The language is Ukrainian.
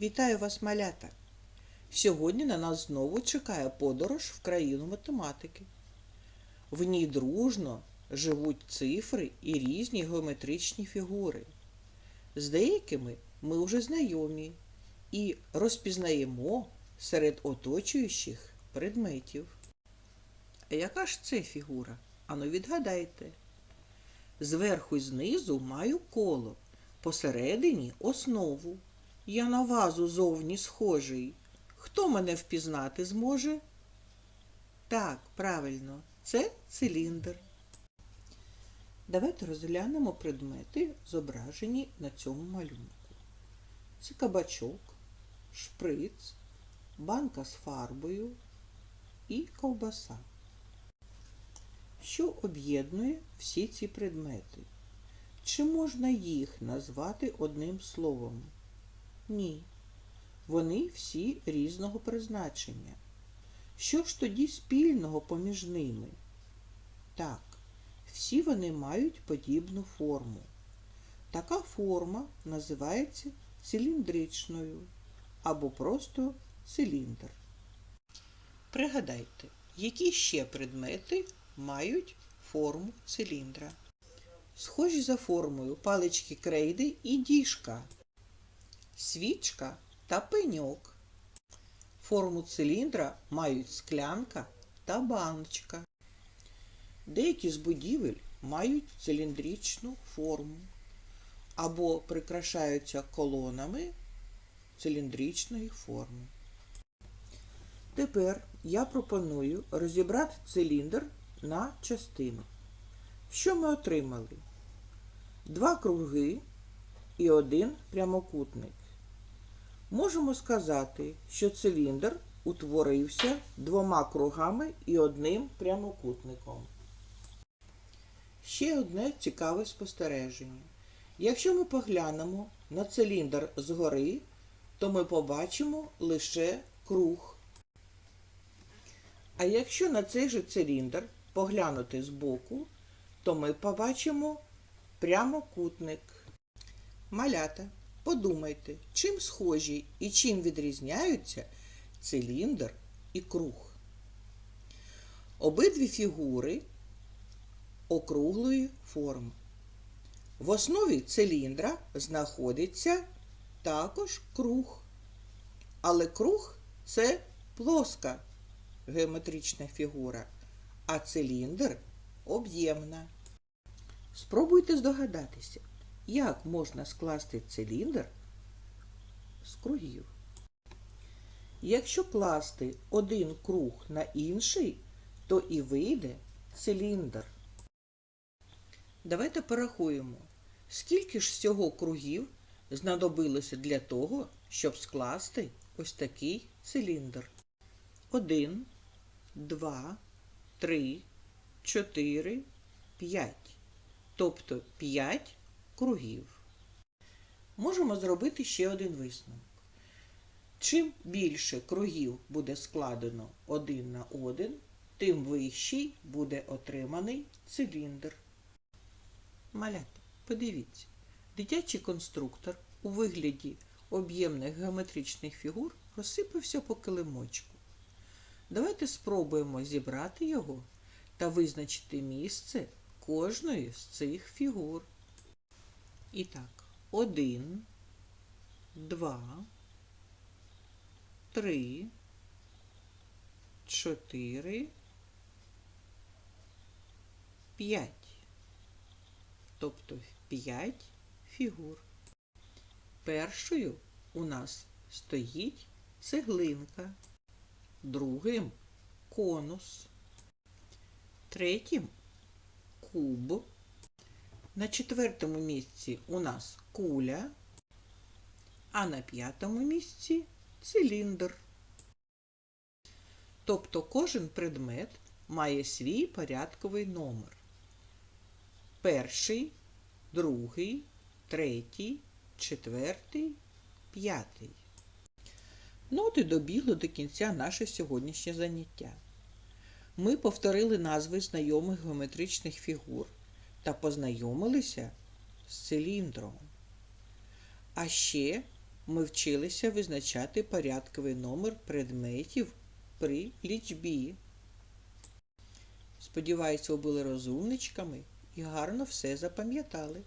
Вітаю вас, малята! Сьогодні на нас знову чекає подорож в країну математики. В ній дружно живуть цифри і різні геометричні фігури. З деякими ми вже знайомі і розпізнаємо серед оточуючих предметів. Яка ж це фігура? Ану відгадайте. Зверху і знизу маю коло, посередині основу. Я на вазу зовні схожий. Хто мене впізнати зможе? Так, правильно, це циліндр. Давайте розглянемо предмети, зображені на цьому малюнку. Це кабачок, шприц, банка з фарбою і ковбаса. Що об'єднує всі ці предмети? Чи можна їх назвати одним словом? Ні. Вони всі різного призначення. Що ж тоді спільного поміж ними? Так, всі вони мають подібну форму. Така форма називається циліндричною або просто циліндр. Пригадайте, які ще предмети мають форму циліндра. Схожі за формою палички крейди і діжка, свічка та пеньок. Форму циліндра мають склянка та баночка. Деякі з будівель мають циліндричну форму або прикрашаються колонами циліндричної форми. Тепер я пропоную розібрати циліндр на частини. Що ми отримали? Два круги і один прямокутник. Можемо сказати, що циліндр утворився двома кругами і одним прямокутником. Ще одне цікаве спостереження. Якщо ми поглянемо на циліндр згори, то ми побачимо лише круг. А якщо на цей же циліндр поглянути збоку, то ми побачимо прямокутник. Малята, подумайте, чим схожі і чим відрізняються циліндр і круг. Обидві фігури округлої форми. В основі циліндра знаходиться також круг. Але круг це плоска геометрична фігура, а циліндр об'ємна. Спробуйте здогадатися, як можна скласти циліндр з кругів. Якщо класти один круг на інший, то і вийде циліндр. Давайте порахуємо, скільки ж всього кругів знадобилося для того, щоб скласти ось такий циліндр. Один, два, три, чотири, п'ять. Тобто п'ять кругів. Можемо зробити ще один висновок. Чим більше кругів буде складено один на один, тим вищий буде отриманий циліндр. Малята, подивіться, дитячий конструктор у вигляді об'ємних геометричних фігур розсипався по килимочку. Давайте спробуємо зібрати його та визначити місце кожної з цих фігур. І так, один, два, три, чотири, п'ять. Тобто п'ять фігур. Першою у нас стоїть цеглинка, другим конус, третім куб. На четвертому місці у нас куля, а на п'ятому місці циліндр. Тобто кожен предмет має свій порядковий номер. Перший, другий, третій, четвертий, п'ятий. Ну от і добігло до кінця наше сьогоднішнє заняття. Ми повторили назви знайомих геометричних фігур та познайомилися з циліндром. А ще ми вчилися визначати порядковий номер предметів при лічбі. Сподіваюсь, ви були розумничками і гарно все запам'ятали.